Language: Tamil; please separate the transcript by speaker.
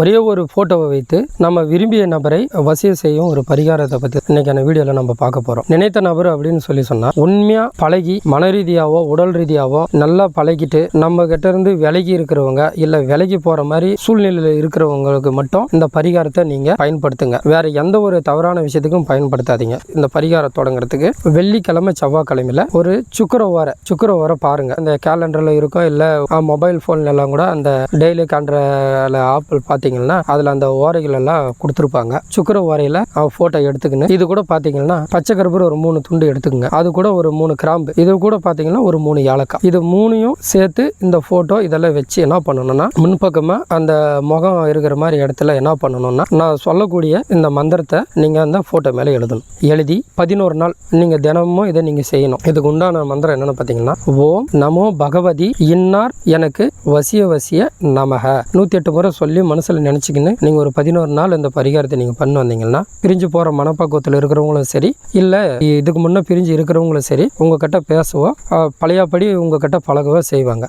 Speaker 1: ஒரே ஒரு ஃபோட்டோவை வைத்து நம்ம விரும்பிய நபரை வசிய செய்யும் ஒரு பரிகாரத்தை பற்றி இன்னைக்கான வீடியோவில் நம்ம பார்க்க போகிறோம் நினைத்த நபர் அப்படின்னு சொல்லி சொன்னால் உண்மையாக பழகி மன ரீதியாவோ உடல் ரீதியாவோ நல்லா பழகிட்டு நம்ம கிட்ட இருந்து விலகி இருக்கிறவங்க இல்லை விலகி போகிற மாதிரி சூழ்நிலையில் இருக்கிறவங்களுக்கு மட்டும் இந்த பரிகாரத்தை நீங்கள் பயன்படுத்துங்க. வேற எந்த ஒரு தவறான விஷயத்துக்கும் பயன்படுத்தாதீங்க. இந்த பரிகாரம் தொடங்குறதுக்கு வெள்ளிக்கிழமை செவ்வாய்க்கிழமையில ஒரு சுக்கரவார சுக்கரவார பாருங்க. இந்த கேலண்டரில் இருக்கோ இல்லை மொபைல் ஃபோன்ல எல்லாம் கூட அந்த டெய்லி காண்ற ஆப்பிள் பார்த்து பார்த்தீங்கன்னா அதில் அந்த ஓரைகள் எல்லாம் கொடுத்துருப்பாங்க. சுக்கர ஓரையில் ஃபோட்டோ எடுத்துக்கணும் இது கூட பார்த்தீங்கன்னா பச்சை கருப்பூர் ஒரு மூணு துண்டு எடுத்துக்கங்க. அது கூட ஒரு மூணு கிராம்பு. இது கூட பார்த்தீங்கன்னா ஒரு மூணு ஏலக்காய். இது மூணையும் சேர்த்து இந்த ஃபோட்டோ இதெல்லாம் வச்சு என்ன பண்ணணும்னா முன்பக்கமாக அந்த முகம் இருக்கிற மாதிரி இடத்துல என்ன பண்ணணும்னா நான் சொல்லக்கூடிய இந்த மந்திரத்தை நீங்கள் அந்த ஃபோட்டோ மேலே எழுதணும். எழுதி பதினோரு நாள் நீங்கள் தினமும் இதை நீங்கள் செய்யணும். இதுக்கு உண்டான மந்திரம் என்னென்னு பார்த்தீங்கன்னா ஓம் நமோ பகவதி இன்னார் எனக்கு வசிய வசிய நமக. நூற்றி எட்டு முறை சொல்லி மனசில் நினச்சிக்கின்னு நீங்கள் ஒரு பதினோரு நாள் இந்த பரிகாரத்தை நீங்கள் பண்ணி வந்தீங்கன்னா பிரிஞ்சு போகிற மனப்பக்குவத்தில் இருக்கிறவங்களும் சரி இல்லை இதுக்கு முன்னே பிரிஞ்சு இருக்கிறவங்களும் சரி உங்ககிட்ட பேசவோ அஹ், பழையபடி உங்ககிட்ட பழகவோ செய்வாங்க.